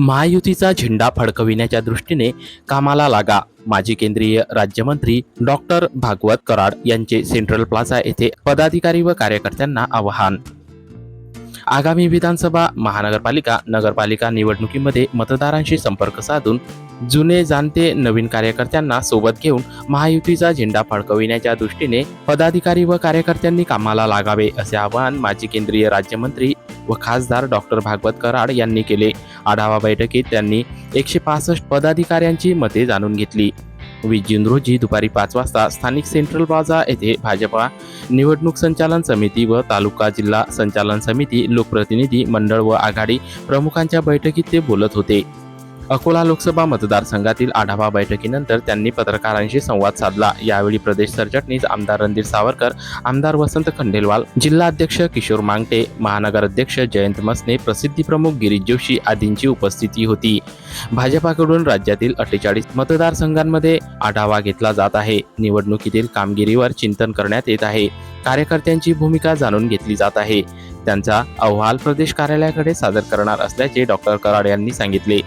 महायुतीचा झेंडा फडकविण्याच्या दृष्टीने कामाला लागा. माजी केंद्रीय राज्यमंत्री डॉक्टर भागवत कराड यांचे सेंट्रल प्लाझा येथे पदाधिकारी व कार्यकर्त्यांना आवाहन. आगामी विधानसभा महानगरपालिका नगरपालिका निवडणुकीमध्ये मतदारांशी संपर्क साधून जुने जाणते नवीन कार्यकर्त्यांना सोबत घेऊन महायुतीचा झेंडा फडकविण्याच्या दृष्टीने पदाधिकारी व कार्यकर्त्यांनी कामाला लागावे असे आवाहन माजी केंद्रीय राज्यमंत्री व खासदार डॉक्टर भागवत कराड यांनी केले. आढावा बैठकीत त्यांनी एकशे पासष्ट पदाधिकाऱ्यांची मते जाणून घेतली. वीस जून रोजी दुपारी पाच वाजता स्थानिक सेंट्रल प्लाझा येथे भाजपा निवडणूक संचालन समिती व तालुका जिल्हा संचालन समिती लोकप्रतिनिधी मंडळ व आघाडी प्रमुखांच्या बैठकीत ते बोलत होते. अकोला लोकसभा मतदारसंघातील आढावा बैठकीनंतर त्यांनी पत्रकारांशी संवाद साधला. यावेळी प्रदेश सरचिटणीस आमदार रणधीर सावरकर आमदार वसंत खंडेलवाल जिल्हाध्यक्ष किशोर मांगटे महानगराध्यक्ष जयंत मसने प्रसिद्धी प्रमुख गिरीश जोशी आदींची उपस्थिती होती. भाजपाकडून राज्यातील अठ्ठेचाळीस मतदारसंघांमध्ये आढावा घेतला जात आहे. निवडणुकीतील कामगिरीवर चिंतन करण्यात येत आहे. कार्यकर्त्यांची भूमिका जाणून घेतली जात आहे. त्यांचा अहवाल प्रदेश कार्यालयाकडे सादर करणार असल्याचे डॉक्टर कराड यांनी सांगितले.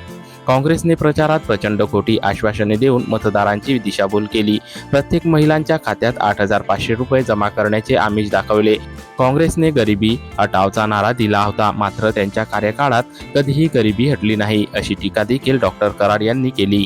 काँग्रेसने प्रचारात प्रचंड खोटी आश्वासने देऊन मतदारांची दिशाभूल केली. प्रत्येक महिलांच्या खात्यात आठ हजार पाचशे रुपये जमा करण्याचे आमिष दाखवले. काँग्रेसने गरिबी हटावचा नारा दिला होता मात्र त्यांच्या कार्यकाळात कधीही गरिबी हटली नाही अशी टीका देखील डॉक्टर कराड यांनी केली.